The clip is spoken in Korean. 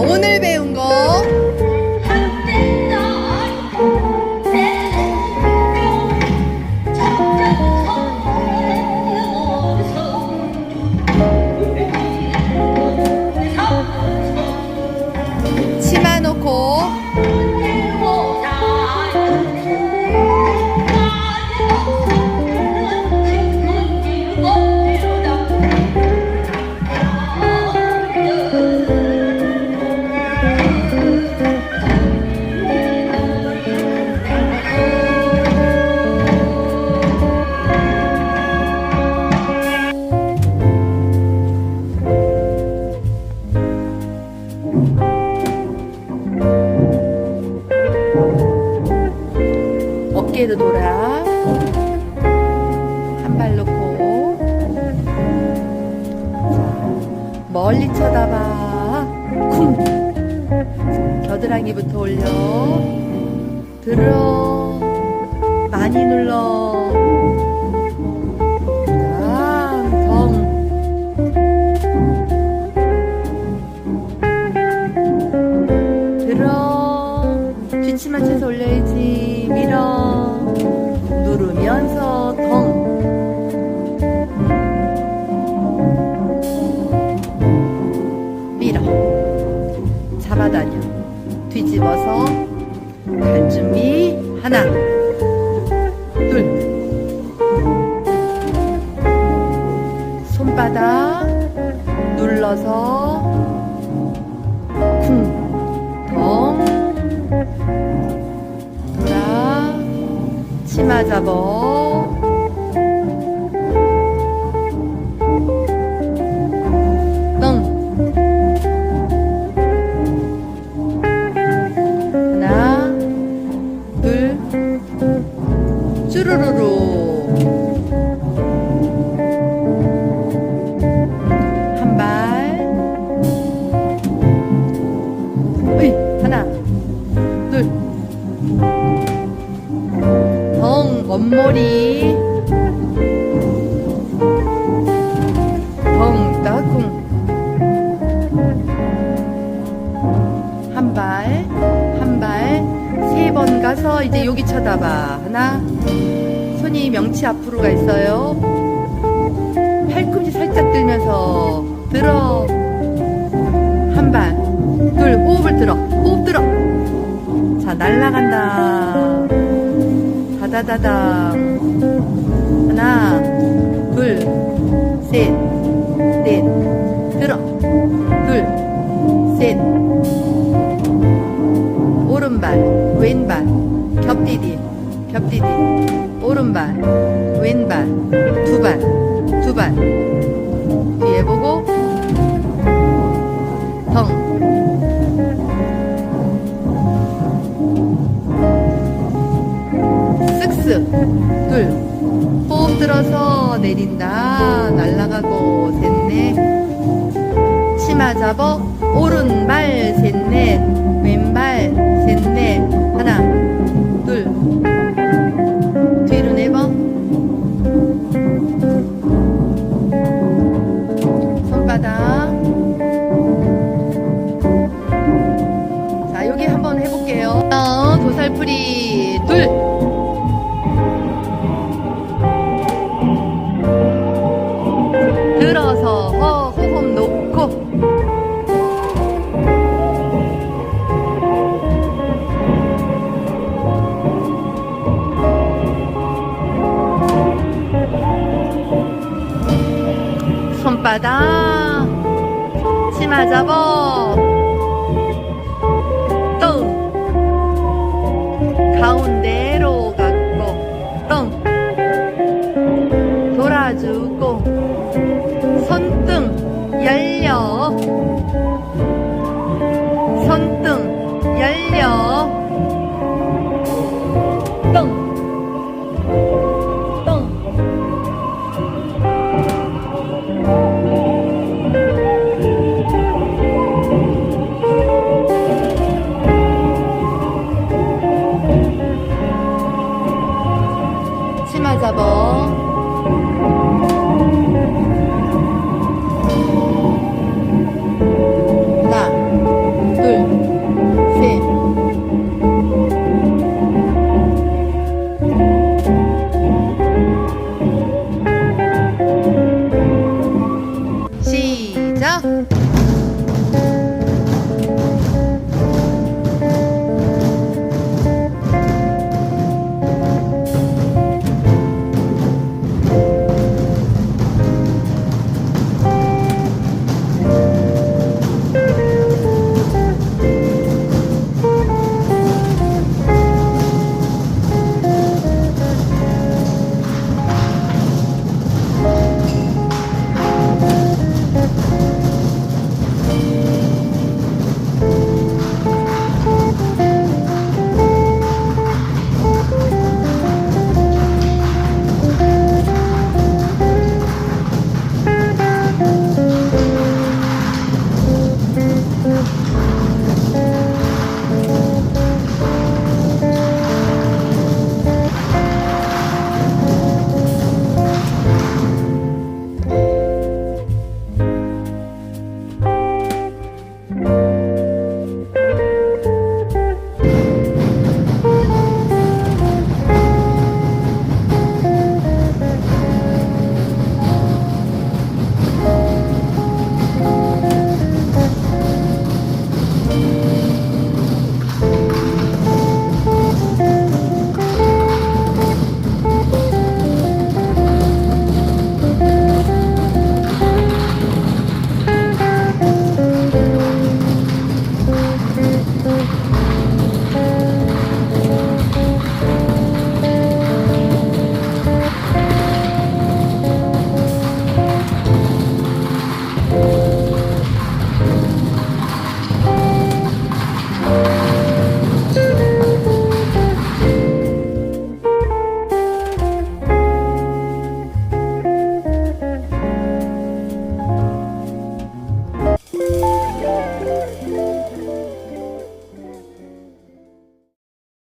오늘 배운 거 멀리 쳐다봐. 쿵. 겨드랑이부터 올려. 들어. 많이 눌러 갈 준비 하나 둘. 손바닥 눌러서 쿵덩. 돌아 치마 잡어 여기 쳐다봐. 하나, 손이 명치 앞으로 가 있어요. 팔꿈치 살짝 들면서 들어. 한 발, 둘, 호흡을 들어. 호흡 들어. 자, 날라간다. 다다다당. 하나, 겹디디. 오른발, 왼발. 두 발, 두 발. 뒤에 보고. 덩. 쓱쓱 둘 호흡 들어서 내린다 날라가고 셋넷 치마 잡어 오른발 셋넷 왼발 셋넷 하나 둘 바닥 치마 잡어 치마 잡